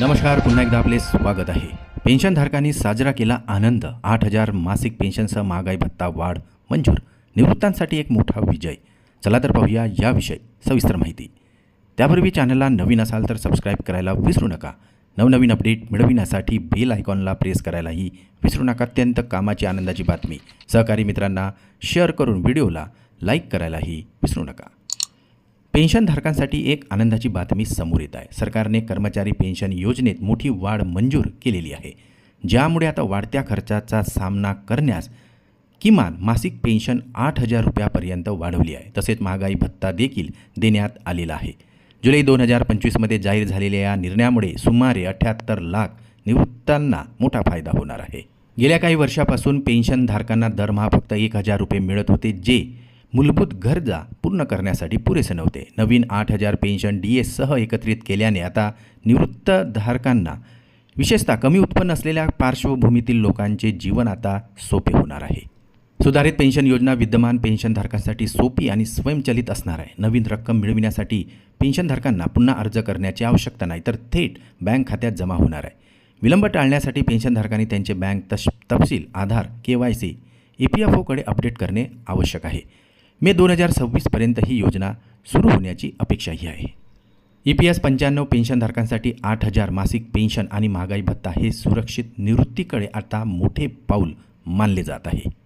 नमस्कार पुन्हा एकदा आपले स्वागत आहे. पेन्शनधारकांनी साजरा केला आनंद. आठ हजार मासिक पेन्शनसह महागाई भत्ता वाढ मंजूर. निवृत्तांसाठी एक मोठा विजय. चला तर पाहूया याविषयी सविस्तर माहिती. त्यापूर्वी चॅनलला नवीन असाल तर सबस्क्राईब करायला विसरू नका. नवनवीन अपडेट मिळविण्यासाठी बेल आयकॉनला प्रेस करायलाही विसरू नका. अत्यंत कामाची आनंदाची बातमी. सहकारी मित्रांना शेअर करून व्हिडिओला लाईक करायलाही विसरू नका. पेन्शनधारकांसाठी एक आनंदाची बातमी समोर येत आहे. सरकारने कर्मचारी पेन्शन योजनेत मोठी वाढ मंजूर केलेली आहे. ज्यामुळे आता वाढत्या खर्चाचा सामना करण्यास किमान मासिक पेन्शन आठ हजार रुपयापर्यंत वाढवली आहे. तसेच महागाई भत्ता देखील देण्यात आलेला आहे. जुलै दोन हजार पंचवीसमध्ये जाहीर झालेल्या या निर्णयामुळे सुमारे अठ्याहत्तर लाख निवृत्तांना मोठा फायदा होणार आहे. गेल्या काही वर्षापासून पेन्शनधारकांना दरमहा फक्त एक हजार रुपये मिळत होते जे मूलभूत गरजा पूर्ण करण्यासाठी पुरेसे नव्हते. नवीन आठ हजार पेन्शन डी एससह एकत्रित केल्याने आता निवृत्तधारकांना विशेषतः कमी उत्पन्न असलेल्या पार्श्वभूमीतील लोकांचे जीवन आता सोपे होणार आहे. सुधारित पेन्शन योजना विद्यमान पेन्शनधारकांसाठी सोपी आणि स्वयंचलित असणार आहे. नवीन रक्कम मिळविण्यासाठी पेन्शनधारकांना पुन्हा अर्ज करण्याची आवश्यकता नाही तर थेट बँक खात्यात जमा होणार आहे. विलंब टाळण्यासाठी पेन्शनधारकांनी त्यांचे बँक तश तपशील Aadhaar K Y C E P F ओकडे update करणे आवश्यक आहे. मे दोन हजार सव्वीसपर्यंत ही योजना सुरू होण्याची अपेक्षाही आहे. ई पी एस पंच्याण्णव पेन्शनधारकांसाठी आठ हजार मासिक पेन्शन आणि महागाई भत्ता हे सुरक्षित निवृत्तीकडे आता मोठे पाऊल मानले जात आहे.